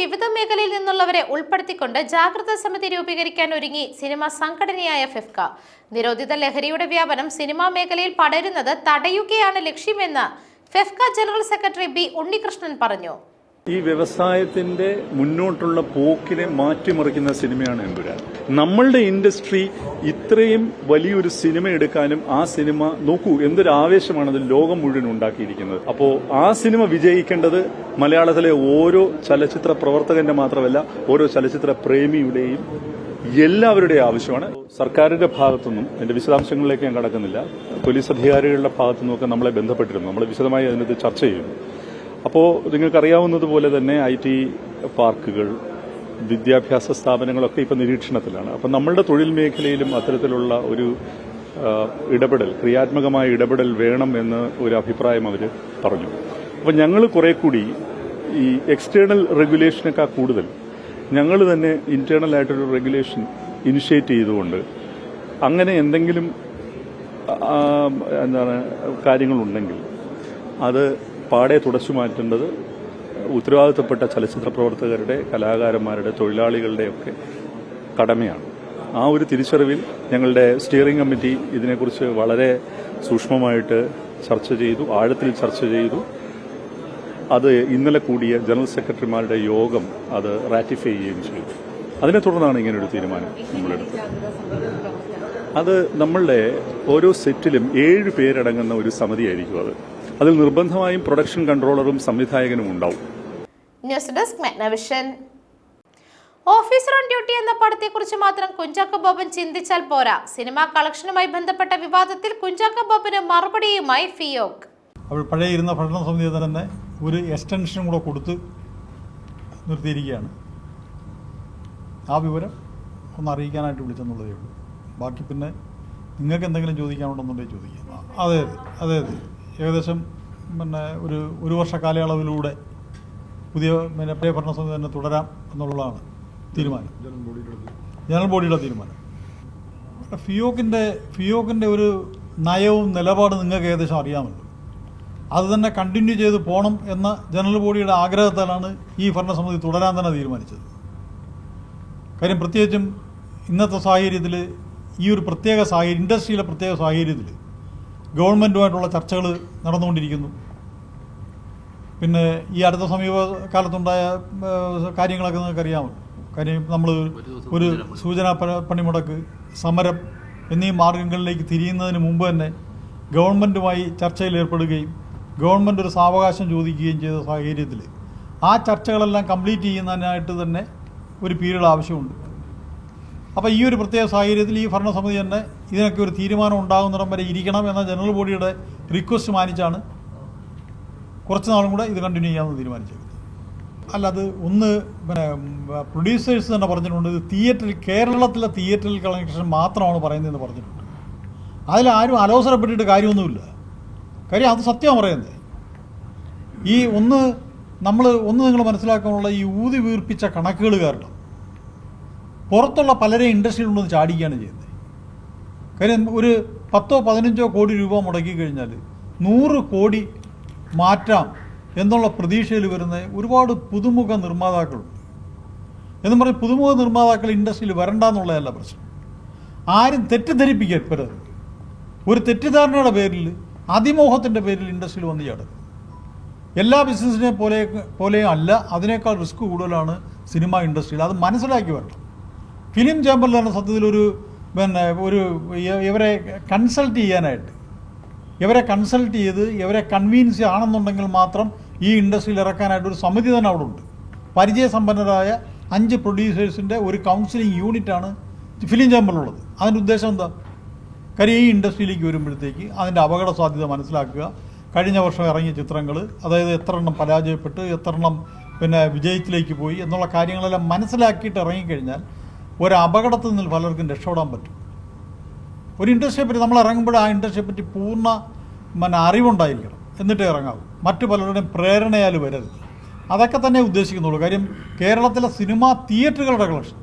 വിവിധ മേഖലയിൽ നിന്നുള്ളവരെ ഉൾപ്പെടുത്തിക്കൊണ്ട് ജാഗ്രതാ സമിതി രൂപീകരിക്കാൻ ഒരുങ്ങി സിനിമ സംഘടനയായ ഫെഫ്ക. നിരോധിത ലഹരിയുടെ വ്യാപനം സിനിമാ മേഖലയിൽ പടരുന്നത് തടയുകയാണ് ലക്ഷ്യമെന്ന് FEFKA general secretary B Unnikrishnan പറഞ്ഞു. ഈ വ്യവസായത്തിന്റെ മുന്നോട്ടുള്ള പോക്കിനെ മാറ്റിമറിക്കുന്ന സിനിമയാണ് എമ്പുരാൻ. നമ്മളുടെ ഇൻഡസ്ട്രി ഇത്രയും വലിയൊരു സിനിമ എടുക്കാനും ആ സിനിമ നോക്കൂ എന്തൊരു ആവേശമാണ് അത് ലോകം മുഴുവൻ ഉണ്ടാക്കിയിരിക്കുന്നത്. അപ്പോ ആ സിനിമ വിജയിക്കേണ്ടത് മലയാളത്തിലെ ഓരോ ചലച്ചിത്ര പ്രവർത്തകന്റെ മാത്രമല്ല ഓരോ ചലച്ചിത്ര പ്രേമിയുടെയും എല്ലാവരുടെയും ആവശ്യമാണ്. സർക്കാരിന്റെ ഭാഗത്തുനിന്നും അതിന്റെ വിശദാംശങ്ങളിലേക്ക് ഞാൻ കടക്കുന്നില്ല പോലീസ് അധികാരികളുടെ ഭാഗത്തുനിന്നും ഒക്കെ നമ്മളെ ബന്ധപ്പെട്ടിരുന്നു. നമ്മൾ വിശദമായി അതിനകത്ത് ചർച്ച ചെയ്യുന്നു. അപ്പോൾ നിങ്ങൾക്കറിയാവുന്നതുപോലെ തന്നെ ഐ ടി പാർക്കുകൾ വിദ്യാഭ്യാസ സ്ഥാപനങ്ങളൊക്കെ ഇപ്പോൾ നിരീക്ഷണത്തിലാണ്. അപ്പം നമ്മളുടെ തൊഴിൽ മേഖലയിലും അത്തരത്തിലുള്ള ഒരു ഇടപെടൽ ക്രിയാത്മകമായ ഇടപെടൽ വേണം എന്ന് ഒരു അഭിപ്രായം അവർ പറഞ്ഞു. അപ്പം ഞങ്ങൾ കുറെ കൂടി ഈ എക്സ്റ്റേണൽ റെഗുലേഷനൊക്കെ കൂടുതൽ ഞങ്ങൾ തന്നെ ഇന്റേണൽ ആയിട്ടൊരു റെഗുലേഷൻ ഇനിഷ്യേറ്റ് ചെയ്തുകൊണ്ട് അങ്ങനെ എന്തെങ്കിലും എന്താണ് കാര്യങ്ങളുണ്ടെങ്കിൽ അത് പാടെ തുടച്ചു മാറ്റേണ്ടത് ഉത്തരവാദിത്തപ്പെട്ട ചലച്ചിത്ര പ്രവർത്തകരുടെ കലാകാരന്മാരുടെ തൊഴിലാളികളുടെയൊക്കെ കടമയാണ്. ആ ഒരു തിരിച്ചറിവിൽ ഞങ്ങളുടെ സ്റ്റിയറിംഗ് കമ്മിറ്റി ഇതിനെക്കുറിച്ച് വളരെ സൂക്ഷ്മമായിട്ട് ചർച്ച ചെയ്തു ആഴത്തിൽ ചർച്ച ചെയ്തു. അത് ഇന്നലെ കൂടിയ ജനറൽ സെക്രട്ടറിമാരുടെ യോഗം അത് റാറ്റിഫൈ ചെയ്യുകയും ചെയ്തു. അതിനെ തുടർന്നാണ് ഇങ്ങനൊരു തീരുമാനം നമ്മളെടുത്തത്. അത് നമ്മളുടെ ഓരോ സെറ്റിലും ഏഴ് പേരടങ്ങുന്ന ഒരു സമിതിയായിരിക്കും അത്. അതിൽ നിർബന്ധമായും പ്രൊഡക്ഷൻ കൺട്രോളറും സംവിധായകനും ഉണ്ടാവും. ന്യൂസ് ഡെസ്ക് മെഗ്നവിഷൻ ഓഫീസർ ഓൺ ഡ്യൂട്ടി എന്ന പടത്തെക്കുറിച്ച് മാത്രം കുഞ്ചാക്കോ ബോബൻ ചിന്തിച്ചാൽ പോരാ. സിനിമാ കളക്ഷനുമായി ബന്ധപ്പെട്ട വിവാദത്തിൽ കുഞ്ചാക്കോ ബോബന് മറുപടിയുമായി ഫിയോക്. അവൾ പഴയ ഇരുന്ന ഭരണ സമിതി തന്നെ ഒരു എക്സ്റ്റൻഷനും കൂടെ കൊടുത്ത് നിർത്തിയിരിക്കുകയാണ്. ആ വിവരം ഒന്ന് അറിയിക്കാനായിട്ട് വിളിച്ചെന്നുള്ളതേ ഉള്ളൂ. ബാക്കി പിന്നെ നിങ്ങൾക്ക് എന്തെങ്കിലും ചോദിക്കാനുണ്ടെന്നുണ്ടെങ്കിൽ ചോദിക്കാം. അതെ അതെ അതെ. ഏകദേശം പിന്നെ ഒരു ഒരു വർഷ കാലയളവിലൂടെ പുതിയ പിന്നെ പഴയ ഭരണസമിതി തന്നെ തുടരാം എന്നുള്ളതാണ് തീരുമാനം. ജനറൽ ബോഡിയുടെ തീരുമാനം. ഫിയോക്കിന്റെ ഫിയോക്കിന്റെ ഒരു നയവും നിലപാട് നിങ്ങൾക്ക് ഏകദേശം അറിയാമല്ലോ. അത് തന്നെ കണ്ടിന്യൂ ചെയ്ത് പോകണം എന്ന ജനറൽ ബോഡിയുടെ ആഗ്രഹത്താലാണ് ഈ ഭരണസമിതി തുടരാൻ തന്നെ തീരുമാനിച്ചത്. കാര്യം പ്രത്യേകിച്ചും ഇന്നത്തെ സാഹചര്യത്തിൽ ഈ ഒരു പ്രത്യേക സാഹചര്യം ഇൻഡസ്ട്രിയിലെ പ്രത്യേക സാഹചര്യത്തിൽ ഗവൺമെന്റുമായിട്ടുള്ള ചർച്ചകൾ നടന്നുകൊണ്ടിരിക്കുന്നു. പിന്നെ ഈ അടുത്ത സമീപ കാലത്തുണ്ടായ കാര്യങ്ങളൊക്കെ നിങ്ങൾക്ക് അറിയാമല്ലോ കാര്യം നമ്മൾ ഒരു സൂചനാ പണിമുടക്ക് സമരം എന്നീ മാർഗങ്ങളിലേക്ക് തിരിയുന്നതിന് മുമ്പ് തന്നെ ഗവൺമെന്റുമായി ചർച്ചയിൽ ഏർപ്പെടുകയും ഗവൺമെന്റ് ഒരു സാവകാശം ചോദിക്കുകയും ചെയ്ത സാഹചര്യത്തിൽ ആ ചർച്ചകളെല്ലാം കംപ്ലീറ്റ് ചെയ്യുന്നതിനായിട്ട് തന്നെ ഒരു പീരീഡ് ആവശ്യമുണ്ട്. അപ്പോൾ ഈ ഒരു പ്രത്യേക സാഹചര്യത്തിൽ ഈ ഭരണസമിതി തന്നെ ഇതിനൊക്കെ ഒരു തീരുമാനം ഉണ്ടാകുന്നിടം വരെ ഇരിക്കണം എന്ന ജനറൽ ബോഡിയുടെ റിക്വസ്റ്റ് മാനിച്ചാണ് കുറച്ച് നാളും കൂടെ ഇത് കണ്ടിന്യൂ ചെയ്യാമെന്ന് തീരുമാനിച്ചത് അല്ല അത് ഒന്ന് പിന്നെ പ്രൊഡ്യൂസേഴ്സ് തന്നെ പറഞ്ഞിട്ടുണ്ട് ഇത് തിയേറ്ററിൽ കേരളത്തിലെ തിയേറ്ററിൽ കളക്ഷൻ മാത്രമാണ് പറയുന്നതെന്ന് പറഞ്ഞിട്ടുണ്ട്. അതിലാരും അലോസരപ്പെട്ടിട്ട് കാര്യമൊന്നുമില്ല. കാര്യം അത് സത്യമാണ് പറയുന്നത്. ഈ ഒന്ന് നമ്മൾ ഒന്ന് നിങ്ങൾ മനസ്സിലാക്കാനുള്ള ഈ ഊതി വീർപ്പിച്ച കണക്കുകൾ കാരണം പുറത്തുള്ള പലരെ ഇൻഡസ്ട്രിയിൽ കൊണ്ടുവന്ന് ചാടിക്കുകയാണ് ചെയ്യുന്നത്. കാര്യം ഒരു പത്തോ പതിനഞ്ചോ കോടി രൂപ മുടക്കി കഴിഞ്ഞാൽ നൂറ് കോടി മാറ്റാം എന്നുള്ള പ്രതീക്ഷയിൽ വരുന്ന ഒരുപാട് പുതുമുഖ നിർമ്മാതാക്കളുണ്ട് എന്ന് പറഞ്ഞ് പുതുമുഖ നിർമ്മാതാക്കൾ ഇൻഡസ്ട്രിയിൽ വരണ്ട എന്നുള്ളതല്ല പ്രശ്നം. ആരും തെറ്റിദ്ധരിപ്പിക്കപ്പെടരുത് ഒരു തെറ്റിദ്ധാരണയുടെ പേരിൽ അതിമോഹത്തിന്റെ പേരിൽ ഇൻഡസ്ട്രിയിൽ വന്ന് ചാടുന്നത് എല്ലാ ബിസിനസ്സിനെ പോലെ പോലെയും അല്ല അതിനേക്കാൾ റിസ്ക് കൂടുതലാണ് സിനിമ ഇൻഡസ്ട്രിയിൽ. അത് മനസ്സിലാക്കി വരണം. ഫിലിം ചേംബറിലാണ് സത്യത്തിൽ ഒരു പിന്നെ ഒരു ഇവരെ കൺസൾട്ട് ചെയ്യാനായിട്ട്. ഇവരെ കൺസൾട്ട് ചെയ്ത് ഇവരെ കൺവീൻസ് ആണെന്നുണ്ടെങ്കിൽ മാത്രം ഈ ഇൻഡസ്ട്രിയിൽ ഇറക്കാനായിട്ട് ഒരു സമിതി തന്നെ അവിടെ ഉണ്ട്. പരിചയസമ്പന്നരായ അഞ്ച് പ്രൊഡ്യൂസേഴ്സിന്റെ ഒരു കൗൺസിലിംഗ് യൂണിറ്റാണ് ഫിലിം ചേംബറിലുള്ളത്. അതിന്റെ ഉദ്ദേശം എന്താ? കാര്യം ഈ ഇൻഡസ്ട്രിയിലേക്ക് വരുമ്പോഴത്തേക്ക് അതിന്റെ അപകട സാധ്യത മനസ്സിലാക്കുക. കഴിഞ്ഞ വർഷം ഇറങ്ങിയ ചിത്രങ്ങൾ അതായത് എത്ര എണ്ണം പരാജയപ്പെട്ട് എത്ര എണ്ണം പിന്നെ വിജയത്തിലേക്ക് പോയി എന്നുള്ള കാര്യങ്ങളെല്ലാം മനസ്സിലാക്കിയിട്ട് ഇറങ്ങിക്കഴിഞ്ഞാൽ ഒരു അപകടത്തിൽ നിന്ന് പലർക്കും രക്ഷപ്പെടാൻ പറ്റും. ഒരു ഇൻഡസ്ട്രിയെ പറ്റി നമ്മൾ ഇറങ്ങുമ്പോൾ ആ ഇൻഡസ്ട്രിയെ പറ്റി പൂർണ പിന്നെ അറിവുണ്ടായിരിക്കണം. എന്നിട്ടേ ഇറങ്ങാവൂ. മറ്റു പലരുടെയും പ്രേരണയാൽ വരരുത്. അതൊക്കെ തന്നെ ഉദ്ദേശിക്കുന്നുള്ളൂ. കാര്യം കേരളത്തിലെ സിനിമാ തിയേറ്ററുകളുടെ കളക്ഷൻ.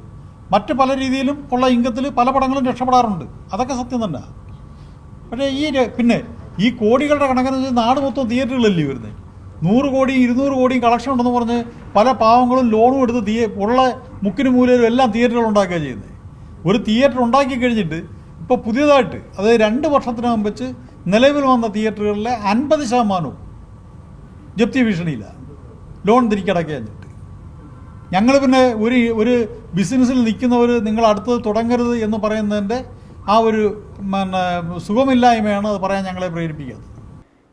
മറ്റ് പല രീതിയിലും ഉള്ള ഇംഗത്തിൽ പല പടങ്ങളും രക്ഷപ്പെടാറുണ്ട്. അതൊക്കെ സത്യം തന്നെ. പക്ഷേ ഈ പിന്നെ ഈ കോടികളുടെ കണക്കെന്ന് വെച്ചാൽ നാട് മൊത്തം തിയേറ്ററുകളല്ലേ വരുന്നത് നൂറ് കോടി ഇരുന്നൂറ് കോടിയും കളക്ഷൻ ഉണ്ടെന്ന് പറഞ്ഞ് പല പാവങ്ങളും ലോണും എടുത്ത് തീയ ഉള്ള മുക്കിന് മൂലയിലും എല്ലാം തിയേറ്ററുകൾ ഉണ്ടാക്കുക ചെയ്യുന്നത് ഒരു തിയേറ്റർ ഉണ്ടാക്കി കഴിഞ്ഞിട്ട് ഇപ്പോൾ പുതിയതായിട്ട് അതായത് രണ്ട് വർഷത്തിനകം വെച്ച് നിലവിൽ വന്ന തിയേറ്ററുകളിലെ അൻപത് ശതമാനവും ജപ്തി ഭീഷണിയില്ല ലോൺ തിരിക്കടക്കുക എന്നിട്ട് ഞങ്ങൾ പിന്നെ ഒരു ഒരു ബിസിനസ്സിൽ നിൽക്കുന്നവർ നിങ്ങൾ അടുത്തത് തുടങ്ങരുത് എന്ന് പറയുന്നതിന്റെ ആ ഒരു പിന്നെ സുഖമില്ലായ്മയാണ് അത് പറയാൻ ഞങ്ങളെ പ്രേരിപ്പിക്കുന്നത്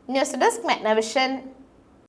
ന്യൂസ് ഡെസ്ക് മെഗ്നവിഷൻ